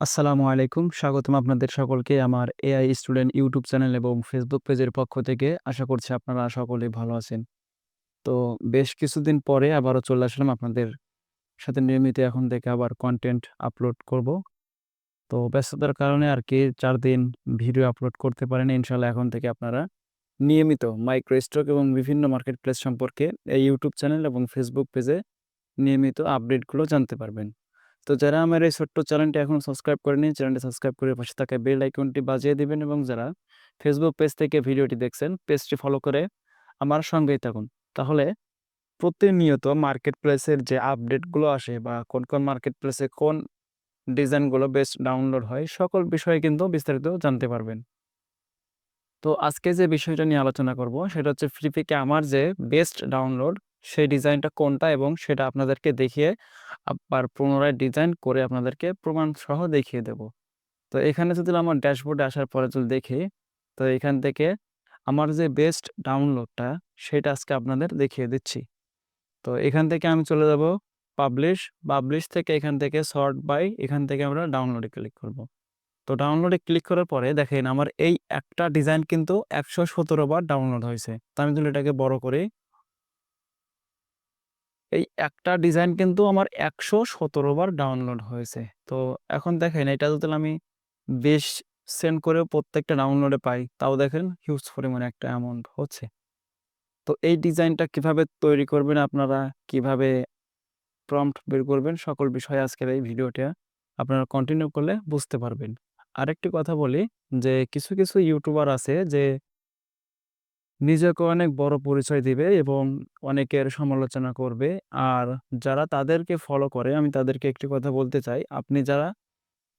আসসালামু আলাইকুম। স্বাগতম আপনাদের সকলকে আমার এআই স্টুডেন্ট ইউটিউব চ্যানেল এবং ফেসবুক পেজের পক্ষ থেকে। আশা করছি আপনারা সকলেই ভালো আছেন। তো বেশ কিছুদিন পরে আবারও চলে আসলাম আপনাদের সাথে নিয়মিত এখন থেকে আবার কন্টেন্ট আপলোড করব। তো ব্যস্ততার কারণে আরকি ৪ দিন ভিডিও আপলোড করতে পারেন ইনশাল্লাহ এখন থেকে আপনারা নিয়মিত মাইক্রো স্টক এবং বিভিন্ন মার্কেট প্লেস সম্পর্কে এই ইউটিউব চ্যানেল এবং ফেসবুক পেজে নিয়মিত আপডেটগুলো জানতে পারবেন। তো যারা আমার এই ছোট্ট চ্যানেলটি এখনও সাবস্ক্রাইব করেনি, চ্যানেলটি সাবস্ক্রাইব করে পাশে থাকা বেল আইকনটি বাজিয়ে দিবেন এবং যারা ফেসবুক পেজ থেকে ভিডিওটি দেখছেন, পেজটি ফলো করে আমার সঙ্গেই থাকুন। তাহলে প্রতিনিয়ত মার্কেট প্লেসের যে আপডেটগুলো আসে বা কোন, কোন মার্কেট প্লেসে কোন ডিজাইনগুলো বেস্ট ডাউনলোড হয়, সকল বিষয়ে কিন্তু বিস্তারিত জানতে পারবেন। তো আজকে যে বিষয়টা নিয়ে আলোচনা করব সেটা হচ্ছে ফ্লিপিকে আমার যে বেস্ট ডাউনলোড সেই ডিজাইনটা কোনটা এবং সেটা আপনাদেরকে দেখিয়ে আবার পুনরায় ডিজাইন করে আপনাদেরকে প্রমাণ সহ দেখিয়ে দেব। তো এখানে যদি আমার ড্যাশবোর্ডে আসার পরে যদি দেখি, তো এখান থেকে আমার যে বেস্ট ডাউনলোডটা সেটা আজকে আপনাদের দেখিয়ে দিচ্ছি। তো এখান থেকে আমি চলে যাব পাবলিশ, পাবলিশ থেকে এখান থেকে শর্ট বাই এখান থেকে আমরা ডাউনলোডে ক্লিক করব। তো ডাউনলোডে ক্লিক করার পরে দেখেন আমার এই একটা ডিজাইন কিন্তু ১১৭ বার ডাউনলোড হয়েছে। তো আমি যদি এটাকে বড় করি এই একটা ডিজাইন কিন্তু আমার ১১৭ বার ডাউনলোড হয়েছে। তো এখন দেখেন এটা যদি আমি বেশ সেন্ট করেও প্রত্যেকটা ডাউনলোডে পাই, তাও দেখেন হিউজ পরিমাণে একটা অ্যামাউন্ট হচ্ছে। তো এই ডিজাইনটা কীভাবে তৈরি করবেন আপনারা, কীভাবে প্রম্পট বের করবেন সকল বিষয়ে আজকের এই ভিডিওটা আপনারা কন্টিনিউ করলে বুঝতে পারবেন। আরেকটি কথা বলি যে কিছু, কিছু ইউটিউবার আছে যে নিজেকে অনেক বড় পরিচয় দিবে এবং অনেকের সমালোচনা করবে। আর যারা তাদেরকে ফলো করে আমি তাদেরকে একটি কথা বলতে চাই, আপনি যারা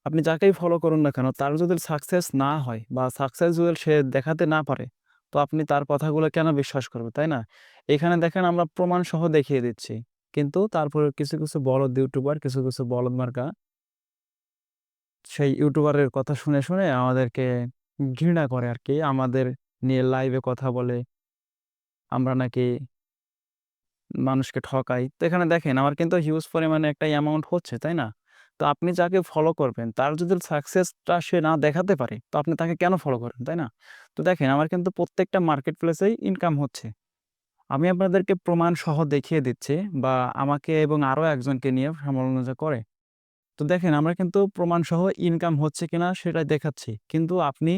আপনি যাকেই ফলো করুন না কেন তার যদি সাকসেস না হয় বা সাকসেস যদি সে দেখাতে না পারে, তো আপনি তার কথাগুলো কেন বিশ্বাস করবেন, তাই না? এখানে দেখেন আমরা প্রমাণ সহ দেখিয়ে দিচ্ছি। কিন্তু তারপরে কিছু, কিছু বলদ ইউটিউবার, কিছু, কিছু বলদ মার্কা সেই ইউটিউবারের কথা শুনে, শুনে আমাদেরকে ঘৃণা করে আর কি আমাদের নিয়ে লাইভে কথা বলে। আমরা নাকি মানুষকে ঠকাই। তো এখানে দেখেন আমার কিন্তু হিউজ পরিমাণে একটা অ্যামাউন্ট হচ্ছে, তাই না? তো আপনি যাকে ফলো করবেন তার যদি সাকসেসটা সে না দেখাতে পারে, তো আপনি তাকে কেন ফলো করবেন, তাই না? তো দেখেন আমার কিন্তু প্রত্যেকটা মার্কেট প্লেসেই ইনকাম হচ্ছে। আমি আপনাদেরকে প্রমাণ সহ দেখিয়ে দিচ্ছি বা আমাকে এবং আরও একজনকে নিয়ে সমালোচনা করে। তো দেখেন আমরা কিন্তু প্রমাণ সহ ইনকাম হচ্ছে কিনা সেটা দেখাচ্ছি। কিন্তু আপনি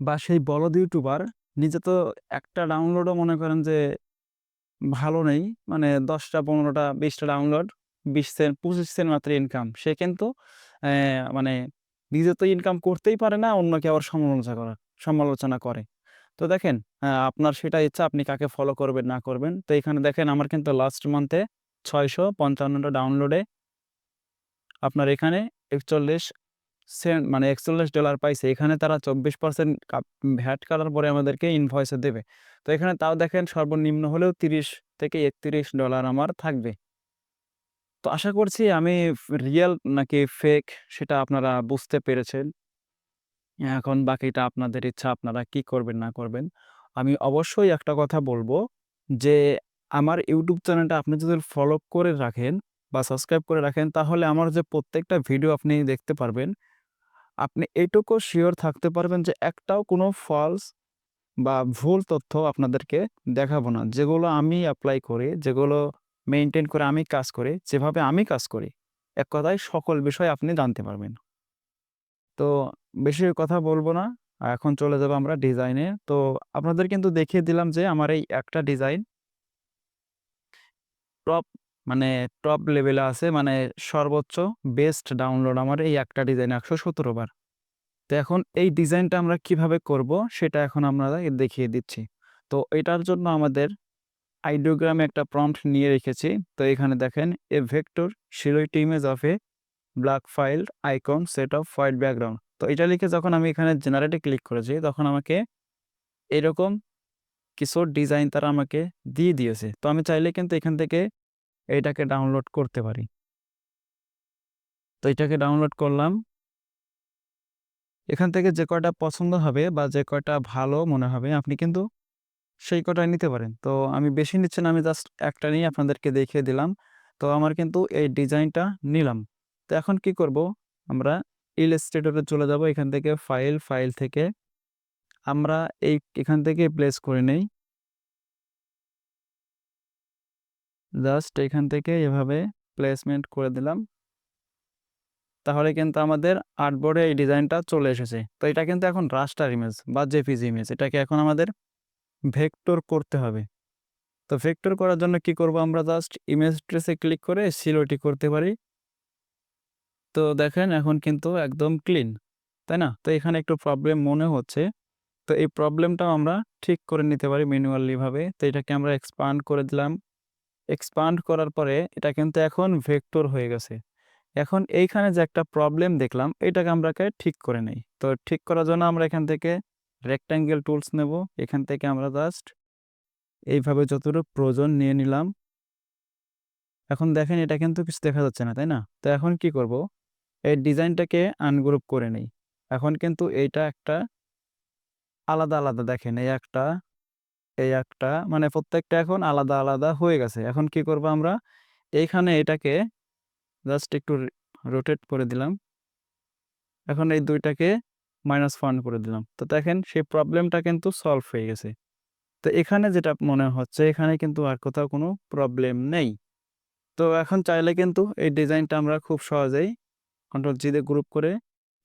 বা সেই বলদ ইউটিউবার নিজে তো একটা ডাউনলোডও মনে করেন যে ভালো নেই। মানে ১০ টা ১৫ টা ২০ টা ডাউনলোড ২০ সেন্ট ২৫ সেন্ট মাত্র ইনকাম। সে কিন্তু মানে নিজে তো ইনকাম করতেই পারে না, অন্যকে আবার সমালোচনা করা সমালোচনা করে। তো দেখেন আপনার সেটা ইচ্ছা আপনি কাকে ফলো করবেন না করবেন। তো এখানে দেখেন আমার কিন্তু লাস্ট মান্থে ছয়শো পঞ্চান্নটা ডাউনলোডে আপনার এখানে ৪১ সেন্ট মানে $৪১ পাইছে। এখানে তারা চব্বিশ পার্সেন্ট ভ্যাট কাটার পরে আমাদেরকে ইনভয়েসে দেবে। তো এখানে তাও দেখেন সর্বনিম্ন হলেও ৩০ থেকে $৩১ আমার থাকবে। তো আশা করছি আমি রিয়াল নাকি ফেক সেটা আপনারা বুঝতে পেরেছেন। এখন বাকিটা আপনাদের ইচ্ছা, আপনারা কি করবেন, না করবেন। আমি অবশ্যই একটা কথা বলব যে আমার ইউটিউব চ্যানেলটা আপনি যদি ফলো করে রাখেন বা সাবস্ক্রাইব করে রাখেন, তাহলে আমার যে প্রত্যেকটা ভিডিও আপনি দেখতে পারবেন। আপনি এটুকু শিওর থাকতে পারবেন যে একটাও কোনো ফলস বা ভুল তথ্য আপনাদেরকে দেখাবো না। যেগুলো আমি অ্যাপ্লাই করি, যেগুলো মেনটেন করে আমি কাজ করি, যেভাবে আমি কাজ করি, এক কথায় সকল বিষয় আপনি জানতে পারবেন। তো বেশি কথা বলব না। এখন চলে যাব আমরা ডিজাইনে। তো আপনাদের কিন্তু দেখিয়ে দিলাম যে আমার এই একটা ডিজাইন টপ মানে টপ লেভেলে আছে মানে সর্বোচ্চ বেস্ট ডাউনলোড আমার এই একটা ডিজাইন ১১৭ বার। তো এখন এই ডিজাইনটা আমরা কীভাবে করব সেটা এখন আমরা দেখিয়ে দিচ্ছি। তো এটার জন্য আমাদের আইডিওগ্রামে একটা প্রম্পট নিয়ে রেখেছি। তো এখানে দেখেন a vector silhouette image of a black file icon set of white background. তো এটা লিখে যখন আমি এখানে জেনারেটে ক্লিক করেছি, তখন আমাকে এরকম কিছু ডিজাইন তারা আমাকে দিয়ে দিয়েছে। তো আমি চাইলে কিন্তু এখান থেকে এইটাকে ডাউনলোড করতে পারি। তো এটাকে ডাউনলোড করলাম। এখান থেকে যে কয়টা পছন্দ হবে বা যে কয়টা ভালো মনে হবে, আপনি কিন্তু সেই কটাই নিতে পারেন। তো আমি বেশি নিচ্ছি না, আমি জাস্ট একটা নিয়ে আপনাদেরকে দেখিয়ে দিলাম। তো আমার কিন্তু এই ডিজাইনটা নিলাম। তো এখন কি করব আমরা ইল ইলাস্ট্রেটরে চলে যাব এখান থেকে ফাইল ফাইল থেকে আমরা এই এখান থেকে প্লেস করে নেই জাস্ট এখান থেকে এভাবে প্লেসমেন্ট করে দিলাম। তাহলে কিন্তু আমাদের আর্টবোর্ডে এই ডিজাইনটা চলে এসেছে। তো এটা কিন্তু এখন রাস্টার ইমেজ বা জেপিজি ইমেজ এটাকে এখন আমাদের ভেক্টর করতে হবে। তো ভেক্টর করার জন্য কি করব আমরা জাস্ট ইমেজ ট্রেসে ক্লিক করে সিলোটি করতে পারি। তো দেখেন এখন কিন্তু একদম ক্লিন তাই না? তো এখানে একটু প্রবলেম মনে হচ্ছে। তো এই প্রবলেমটাও আমরা ঠিক করে নিতে পারি ম্যানুয়ালিভাবে তো এটাকে আমরা এক্সপান্ড করে দিলাম। এক্সপান্ড করার পরে এটা কিন্তু এখন ভেক্টর হয়ে গেছে। এখন এইখানে যে একটা প্রবলেম দেখলাম, এটাকে আমরাকে ঠিক করে নেই। তো ঠিক করার জন্য আমরা এখান থেকে রেক্ট্যাঙ্গেল টুলস নেব। এখান থেকে আমরা জাস্ট এইভাবে যতটুকু প্রয়োজন নিয়ে নিলাম। এখন দেখেন এটা কিন্তু কিছু দেখা যাচ্ছে না, তাই না? তো এখন কি করব? এই ডিজাইনটাকে আনগ্রুপ করে নেই। এখন কিন্তু এইটা একটা আলাদা আলাদা দেখেন, এই একটা এই একটা মানে প্রত্যেকটা এখন আলাদা আলাদা হয়ে গেছে। এখন কি করব আমরা? এইখানে এটাকে জাস্ট একটু রোটেট করে দিলাম। এখন এই দুইটাকে মাইনাস ওয়ান করে দিলাম। তো দেখেন, সেই প্রবলেমটা কিন্তু সলভ হয়ে গেছে। তো এখানে যেটা মনে হচ্ছে, এখানে কিন্তু আর কোথাও কোনো প্রবলেম নেই। তো এখন চাইলে কিন্তু এই ডিজাইনটা আমরা খুব সহজেই কন্ট্রোল জি দিয়ে গ্রুপ করে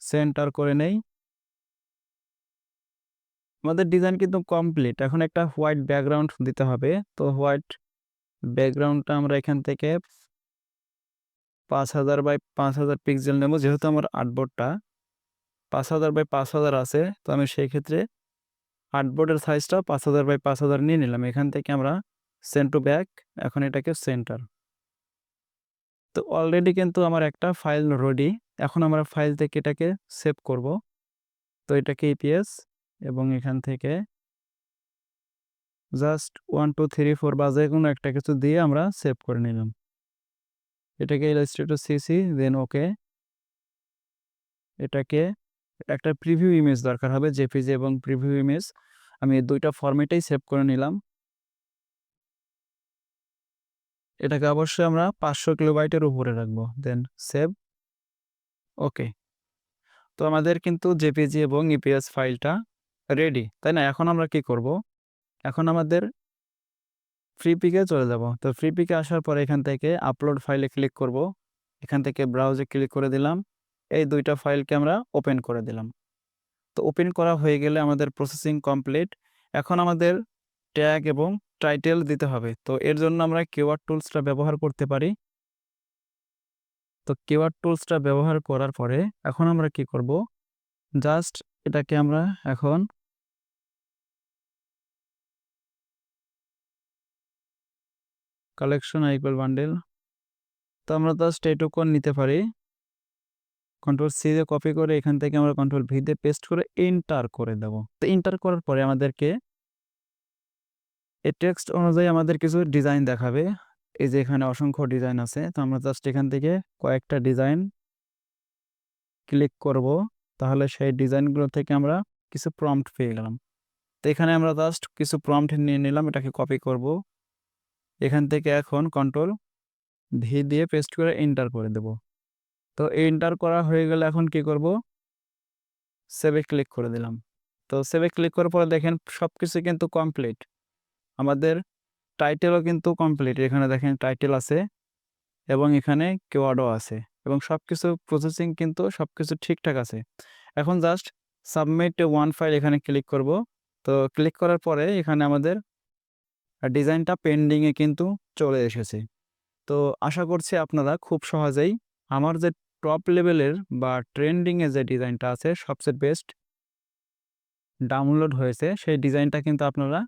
সেন্টার করে নেই। আমাদের ডিজাইন কিন্তু কমপ্লিট এখন একটা হোয়াইট ব্যাকগ্রাউন্ড দিতে হবে। তো হোয়াইট ব্যাকগ্রাউন্ডটা আমরা এখান থেকে পাঁচ হাজার বাই পাঁচ হাজার পিক্সেল নেব, যেহেতু আমার আর্টবোর্ডটা পাঁচ হাজার বাই পাঁচ হাজার আছে, তো আমি সেই ক্ষেত্রে আর্টবোর্ডের সাইজটা পাঁচ হাজার বাই পাঁচ হাজার নিয়ে নিলাম। এখান থেকে আমরা সেন্ট টু ব্যাক এখন এটাকে সেন্টার তো অলরেডি কিন্তু আমার একটা ফাইল রেডি এখন আমরা ফাইল থেকে এটাকে সেভ করব। তো এটাকে ইপিএস এবং এখান থেকে just one two three four বা যে কোনো একটা কিছু দিয়ে আমরা সেভ করে নিলাম। এটাকে ইলাস্ট্রেটর সিসি দেন ওকে এটাকে একটা প্রিভিউ ইমেজ দরকার হবে জেপিজি এবং প্রিভিউ ইমেজ আমি দুইটা ফরম্যাটেই সেভ করে নিলাম। এটাকে অবশ্যই আমরা পাঁচশো কিলোবাইটের উপরে রাখব দেন সেভ ওকে তো আমাদের কিন্তু জেপিজি এবং ইপিএস ফাইলটা রেডি তাই না? এখন আমরা কি করব? এখন আমাদের ফ্রি পিকে চলে যাব। তো ফ্রি পিকে আসার পরে এখান থেকে আপলোড ফাইলে ক্লিক করব। এখান থেকে ব্রাউজে ক্লিক করে দিলাম। এই দুইটা ফাইলকে আমরা ওপেন করে দিলাম। তো ওপেন করা হয়ে গেলে আমাদের প্রসেসিং কমপ্লিট এখন আমাদের ট্যাগ এবং টাইটেল দিতে হবে। তো এর জন্য আমরা কিওয়ার্ড টুলসটা ব্যবহার করতে পারি। তো কিওয়ার্ড টুলসটা ব্যবহার করার পরে এখন আমরা কি করব? জাস্ট এটাকে আমরা এখন কালেকশন ইকুয়াল বান্ডেল তো আমরা জাস্ট এইটুকু নিতে পারি। কন্ট্রোল সি দিয়ে কপি করে এখান থেকে আমরা কন্ট্রোল ভি দিয়ে পেস্ট করে এন্টার করে দেব। তো এন্টার করার পরে আমাদেরকে এই টেক্সট অনুযায়ী আমাদের কিছু ডিজাইন দেখাবে। এই যে এখানে অসংখ্য ডিজাইন আছে। তো আমরা জাস্ট এখান থেকে কয়েকটা ডিজাইন ক্লিক করব। তাহলে সেই ডিজাইনগুলো থেকে আমরা কিছু প্রম্পট পেয়ে গেলাম। তো এখানে আমরা জাস্ট কিছু প্রম্পট নিয়ে নিলাম, এটাকে কপি করব। এখান থেকে এখন কন্ট্রোল ভি দিয়ে পেস্ট করে এন্টার করে দেব। তো এন্টার করা হয়ে গেলে এখন কি করব? সেভে ক্লিক করে দিলাম। তো সেভে ক্লিক করার পরে দেখেন সব কিছু কিন্তু কমপ্লিট আমাদের টাইটেলও কিন্তু কমপ্লিট এখানে দেখেন টাইটেল আছে এবং এখানে কেওয়ার্ডও আছে। এবং সব কিছু প্রসেসিং কিন্তু সব কিছু ঠিকঠাক আছে। এখন জাস্ট সাবমিট ওয়ান ফাইল এখানে ক্লিক করব। তো ক্লিক করার পরে এখানে আমাদের ডিজাইনটা পেন্ডিংয়ে কিন্তু চলে এসেছে। তো আশা করছি আপনারা খুব সহজেই আমার যে টপ লেভেলের বা ট্রেন্ডিংয়ে যে ডিজাইনটা আছে, সবচেয়ে বেস্ট ডাউনলোড হয়েছে, সেই ডিজাইনটা কিন্তু আপনারা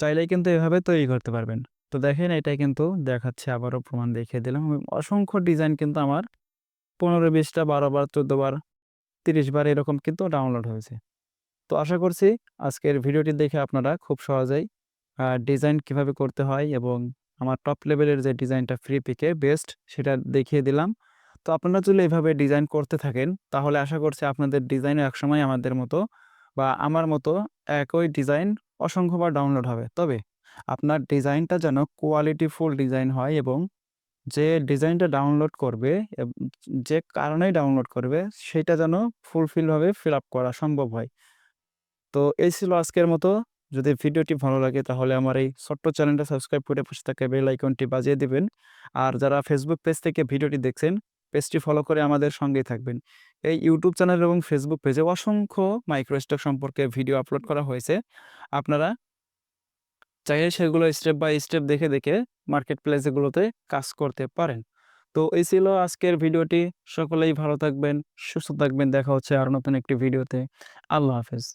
চাইলেই কিন্তু এভাবে তৈরি করতে পারবেন। তো দেখেন এটা কিন্তু দেখাচ্ছে, আবারও প্রমাণ দেখিয়ে দিলাম। অসংখ্য ডিজাইন কিন্তু আমার পনেরো বিশটা, বারো বার, চোদ্দ বার, তিরিশ বার এরকম কিন্তু ডাউনলোড হয়েছে। তো আশা করছি আজকের ভিডিওটি দেখে আপনারা খুব সহজেই ডিজাইন কীভাবে করতে হয় এবং আমার টপ লেভেলের যে ডিজাইনটা ফ্রি পিকে বেস্ট সেটা দেখিয়ে দিলাম। তো আপনারা যদি এভাবে ডিজাইন করতে থাকেন, তাহলে আশা করছি আপনাদের ডিজাইন একসময় আমাদের মতো বা আমার মতো একই ডিজাইন অসংখ্যবার ডাউনলোড হবে। তবে আপনার ডিজাইনটা যেন কোয়ালিটিফুল ডিজাইন হয় এবং যে ডিজাইনটা ডাউনলোড করবে যে কারণেই ডাউনলোড করবে সেটা যেন ফুলফিলভাবে ফিল আপ করা সম্ভব হয়। তো এই ছিল আজকের মতো। যদি ভিডিওটি ভালো লাগে তাহলে আমার এই ছোট্ট চ্যানেলটা সাবস্ক্রাইব করে পাশে থাকা বেল আইকনটি বাজিয়ে দিবেন। আর যারা ফেসবুক পেজ থেকে ভিডিওটি দেখছেন, পেজটি ফলো করে আমাদের সঙ্গেই থাকবেন। এই ইউটিউব চ্যানেল এবং ফেসবুক পেজে অসংখ্য মাইক্রো স্টক সম্পর্কে ভিডিও আপলোড করা হয়েছে। আপনারা চাইলে সেগুলো স্টেপ বাই স্টেপ দেখে, দেখে মার্কেট প্লেসগুলোতে কাজ করতে পারেন। তো এই ছিল আজকের ভিডিওটি। সকলেই ভালো থাকবেন, সুস্থ থাকবেন। দেখা হচ্ছে আর নতুন একটি ভিডিওতে। আল্লাহ হাফেজ।